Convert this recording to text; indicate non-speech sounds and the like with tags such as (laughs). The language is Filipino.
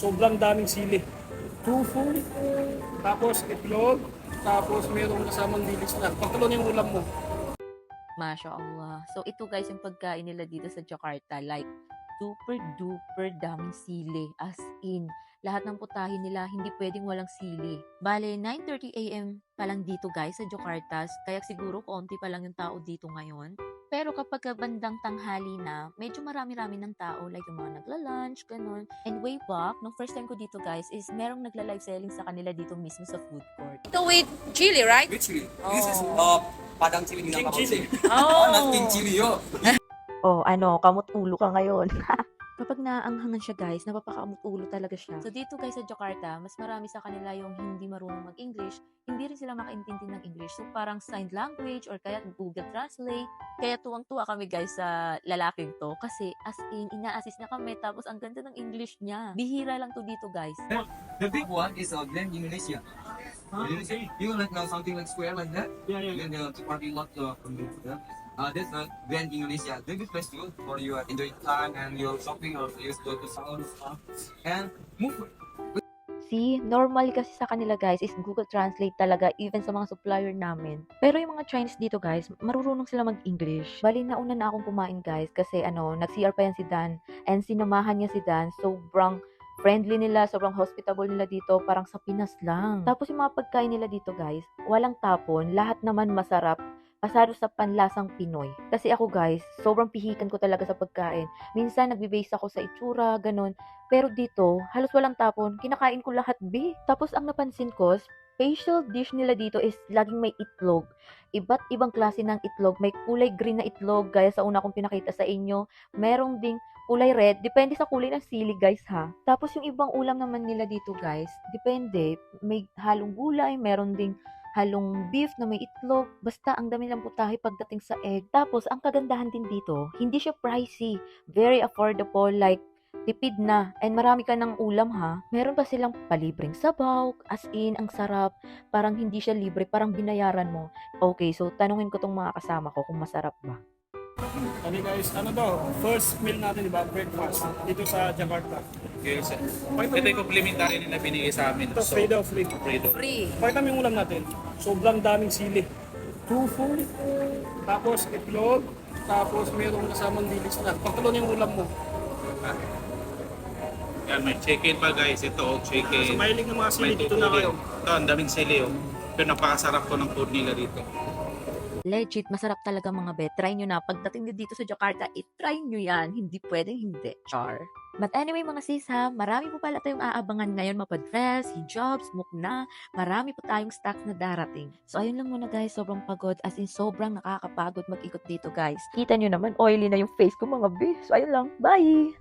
Sobrang daming sili. Tofu, tapos itlog, tapos merong kasamang dilis na. Pagtalo yung ulam mo. Masya Allah. So, ito guys yung pagkain nila dito sa Jakarta. Like, super duper daming sili. As in, lahat ng putahin nila, hindi pwedeng walang sili. Bale, 9.30 a.m. pa lang dito guys sa Jakarta. Kaya siguro konti pa lang yung tao dito ngayon. Pero kapag ka bandang tanghali na, medyo marami-rami ng tao. Like yung mga nagla-lunch, ganun. And way back, nung first time ko dito guys, is merong nagla-live selling sa kanila dito mismo sa food court. Ito with chili, right? Which chili? This is uh, padang chili King ginagawa chili. Oh, not king chili yo. (laughs) Oh, ano, kamot ulo ka ngayon. (laughs) Kapag naanghangan siya guys, napapakamot ulo talaga siya. So dito guys sa Jakarta, mas marami sa kanila yung hindi marunong mag-English, hindi rin sila makaintindi ng English. So parang sign language or kaya Google Translate. Kaya tuwang-tuwa kami guys sa lalaking to kasi as in, ina-assist na kami tapos ang ganda ng English niya. Bihira lang to dito guys. The big one is uh, Glen Indonesia. Indonesia. You like now something like square like that? Yeah, yeah, yeah. Then uh, the parking lot uh, from the yeah. Uh, that's uh, Glen Indonesia. The good place to go for you uh, enjoy time and your shopping or you go to salon stuff and move. See, normal kasi sa kanila guys is Google Translate talaga even sa mga supplier namin. Pero yung mga Chinese dito guys, marurunong sila mag-English. Bali nauna na akong kumain guys kasi ano, nag-CR pa yan si Dan and sinamahan niya si Dan. Sobrang friendly nila, sobrang hospitable nila dito, parang sa Pinas lang. Tapos yung mga pagkain nila dito guys, walang tapon, lahat naman masarap pasado sa panlasang Pinoy. Kasi ako guys, sobrang pihikan ko talaga sa pagkain. Minsan nagbe-base ako sa itsura, ganun. Pero dito, halos walang tapon. Kinakain ko lahat, B. Tapos ang napansin ko, special dish nila dito is laging may itlog. Iba't ibang klase ng itlog. May kulay green na itlog, gaya sa una kong pinakita sa inyo. Merong ding kulay red. Depende sa kulay ng sili, guys, ha. Tapos yung ibang ulam naman nila dito, guys, depende. May halong gulay, meron ding halong beef na may itlog. Basta ang dami ng putahe pagdating sa egg. Tapos, ang kagandahan din dito, hindi siya pricey. Very affordable, like tipid na. And marami ka ng ulam ha. Meron pa silang palibreng sabaw, as in, ang sarap. Parang hindi siya libre, parang binayaran mo. Okay, so tanungin ko tong mga kasama ko kung masarap ba. Ano guys, ano daw, first meal natin, di ba? Breakfast dito sa Jakarta. Okay, sir. Ito yung complimentary na binigay sa amin. Ito, free daw, free. Fredo. Free. Pakita mo yung ulam natin. Sobrang daming sili. Tofu, tapos itlog, tapos merong kasamang dilis na. Pagtalo na yung ulam mo. Yan, may chicken pa guys. Ito, oh, So, chicken. mahilig ng mga sili May dito na tutuli. kayo. Ito, ang daming sili. Oh. Pero napakasarap ko ng food nila dito. Legit, masarap talaga mga bet. Try nyo na. Pagdating nyo dito sa Jakarta, i-try nyo yan. Hindi pwedeng hindi. Char. But anyway mga sis ha, marami po pala tayong aabangan ngayon mapadress, hijabs, mukna. Marami po tayong stocks na darating. So ayun lang muna guys, sobrang pagod. As in, sobrang nakakapagod mag-ikot dito guys. Kita nyo naman, oily na yung face ko mga be. So ayun lang, bye!